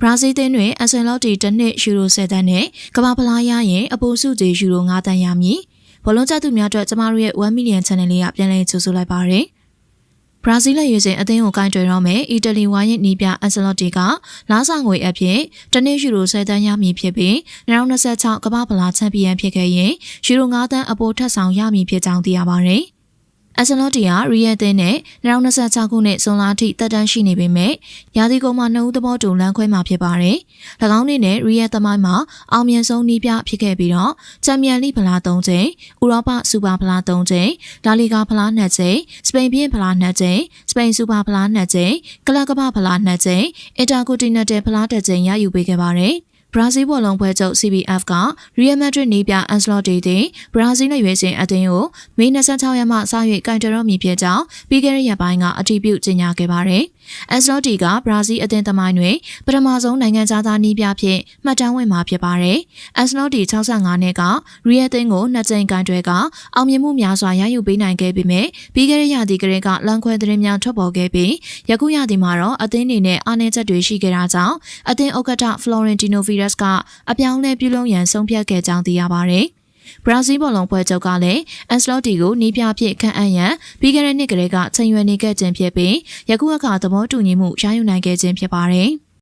ဘရာဇီးသင်းတွင်အန်ဆယ်လော့တီတစ်နှစ်ယူရို10တန်းနဲ့ကမ္ဘာဖလားရရင်အပိုစုကြေယူရို9တန်းရမည်ဘောလုံးကျသူများအတွက်ကျမတို့ရဲ့1 million channel လေးကပြန်လည်ကြိုဆိုလိုက်ပါတယ်ဘရာဇီးလက်ရွေးစင်အသင်းကိုကိုင်းတွယ်တော့မယ်အီတလီဝိုင်းရဲ့နီးပြအန်ဆယ်လော့တီကလာဆာငွေအဖြစ်တစ်နှစ်ယူရို10တန်းရမည်ဖြစ်ပြီး2026ကမ္ဘာဖလားချန်ပီယံဖြစ်ခဲ့ရင်ယူရို9တန်းအပိုထက်ဆောင်ရမည်ဖြစ်ကြောင်းသိရပါတယ်။ အဆန်လော့တီဟာရီယယ်သင်းနဲ့2026ခုနှစ်ဇွန်လထိတက်တန်းရှိနေပေမဲ့ရာသီကုန်မှာနှစ်ဦးသဘောတူလမ်းခွဲမှာဖြစ်ပါတယ်။၎င်းနေနဲ့ရီယယ်သမိုင်းမှာအောင်မြင်ဆုံးနီးပြဖြစ်ခဲ့ပြီးတော့ချန်ပီယံလိဖလား၃ချိန်၊ဥရောပစူပါဖလား၃ချိန်၊လာလီဂါဖလား၂ချိန်၊စပိန်ပြင်းဖလား၂ချိန်၊စပိန်စူပါဖလား၂ချိန်၊ကလပ်ကပဖလား၂ချိန်၊အင်တာကိုတီနတယ်ဖလား၁ချိန်ရယူပေးခဲ့ပါတယ်။ ဘရာဇီးဘောလုံးပွဲချုပ် CBF က Real Madrid နီးပြ Ancelotti သည်ဘရာဇီးနယ်ရွေးစင်အသင်းကိုမေ26ရက်မှစ၍ကင်တရော့မီဖြစ်ကြောင်းပြီးခဲ့တဲ့ရက်ပိုင်းကအတည်ပြုကြေညာခဲ့ပါတယ်။ Ancelotti ကဘရာဇီးအသင်းသမိုင်းတွင်ပထမဆုံးနိုင်ငံခြားသားနီးပြဖြစ်မှတ်တမ်းဝင်မှာဖြစ်ပါတယ်။ Ancelotti 65နှစ်က Real အသင်းကိုနှစ်ကြိမ်ကင်တွဲကအောင်မြင်မှုများစွာရယူပေးနိုင်ခဲ့ပေမဲ့ပြီးခဲ့တဲ့ရာသီကလေးကလန်ခွဲသတင်းများထွက်ပေါ်ခဲ့ပြီးယခုရာသီမှာတော့အသင်းအနေနဲ့အားနည်းချက်တွေရှိခဲ့တာကြောင့်အသင်းဥက္ကဋ္ဌ Florentino Perez ကအပြောင်းလဲပြုလုပ်ရန်ဆုံးဖြတ်ခဲ့ကြောင်းသိရပါဗျ။ဘရာဇီးဘောလုံးဖွဲ့ချုပ်ကလည်းအန်စလော့တီကိုနီးပြဖြစ်ခန့်အပ်ရန်ပြီးခဲ့တဲ့နှစ်ကလေးကချိန်ရွယ်နေခဲ့ခြင်းဖြစ်ပြီးယခုအခါသဘောတူညီမှုရယူနိုင်ခဲ့ခြင်းဖြစ်ပါတယ်။